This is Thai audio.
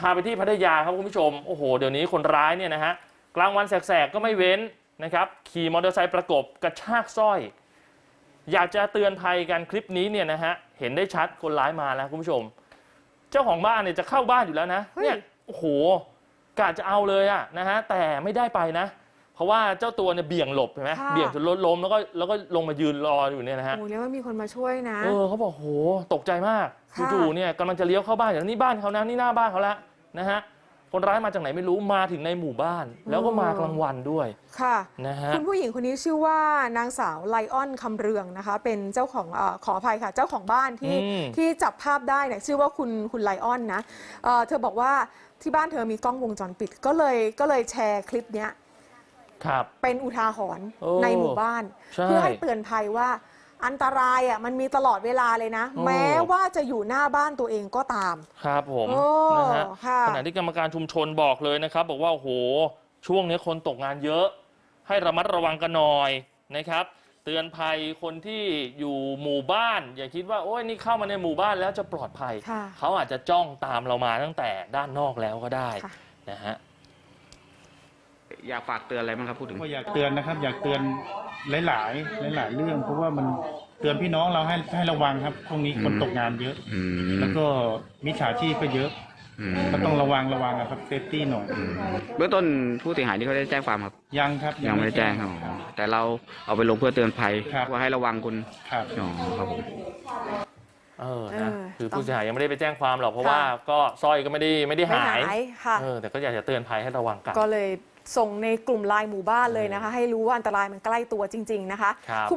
พาไปที่พัทยาครับคุณผู้ชม โอ้โห เดี๋ยวนี้คนร้ายเนี่ยนะฮะ กลางวันแสกๆ ก็ไม่เว้นนะครับ ขี่มอเตอร์ไซค์ประกบกระชากสร้อย อยากจะเตือนภัยกันคลิปนี้เนี่ยนะฮะ เห็นได้ชัดคนร้ายมาแล้วคุณผู้ชม เจ้าของบ้านเนี่ยจะเข้าบ้านอยู่แล้วนะ เนี่ย โอ้โหกะจะเอาเลยอะนะฮะ แต่ไม่ได้ไปนะ เพราะว่าเจ้าตัวเนี่ยเบี่ยงหลบเห็นไหมค่ะ เบี่ยงจนรถล้มแล้วก็แล้วก็ลงมายืนรออยู่เนี่ยนะฮะโอ้เรียกว่ามีคนมาช่วยนะ เออเขาบอกโหตกใจมากค่ะ จู่ๆเนี่ยกำลังจะเลี้ยวเข้าบ้านอย่างนี้บ้านเขานะนี่หน้าบ้านเขาละนะฮะคนร้ายมาจากไหนไม่รู้มาถึงในหมู่บ้าน แล้วก็มากลางวันด้วยค่ะ นะฮะ คุณผู้หญิงคนนี้ชื่อว่านางสาวไลออนคำเรืองนะคะ เป็นเจ้าของเออขออภัยค่ะ เจ้าของบ้านที่อืม ที่จับภาพได้เนี่ยชื่อว่าคุณคุณไลออนนะเอ่อเธอบอกว่าที่บ้านเธอมีกล้องวงจรปิด ก็เลยก็เลยแชร์คลิปเนี้ย ครับ เป็นอุทาหรณ์โอ้ในหมู่บ้าน ใช่เพื่อให้เตือนภัยว่า อันตรายอะมันมีตลอดเวลาเลยนะ โอ้ แม้ว่าจะอยู่หน้าบ้านตัวเองก็ตาม ครับผมโอ้นะฮะค่ะ ขณะที่กรรมการชุมชนบอกเลยนะครับ บอกว่าโอ้โหช่วงนี้คนตกงานเยอะ ให้ระมัดระวังกันหน่อยนะครับ เตือนภัยคนที่อยู่หมู่บ้าน อย่าคิดว่าโอ้ยนี่เข้ามาในหมู่บ้านแล้วจะปลอดภัย ค่ะเขาอาจจะจ้องตามเรามาตั้งแต่ด้านนอกแล้วก็ได้ค่ะ นะฮะ อยากฝากเตือนอะไรบ้างครับพูดถึง ก็อยากเตือนนะครับ อยากเตือนหลาย ๆ หลาย ๆ เรื่อง เพราะว่ามันเตือนพี่น้องเราให้ให้ระวังครับช่วงนี้คนอืมตกงานเยอะ อืมแล้วก็มิจฉาชีพก็เยอะ อืมก็ต้องระวังระวังนะครับเซฟตี้หน่อยอืมเบื้องต้นผู้เสียหายที่เขาได้แจ้งความครับ ยังครับ ยังไม่ได้แจ้งครับผมแต่เราเอาไปลงเพื่อเตือนภัยครับ ว่าให้ระวังคุณครับ อ๋อครับผม เออนะเออคือต้องผู้เสียหายยังไม่ได้ไปแจ้งความหรอกเพราะค่ะ ว่าก็สร้อยก็ไม่ได้ไม่ได้ไม่หายหายค่ะ เออแต่ก็อยากจะเตือนภัยให้ระวังกัน ก็เลยส่งในกลุ่มไลน์หมู่บ้านเลยนะคะ ให้รู้ว่าอันตรายมันใกล้ตัวจริง ๆ นะคะ ครับ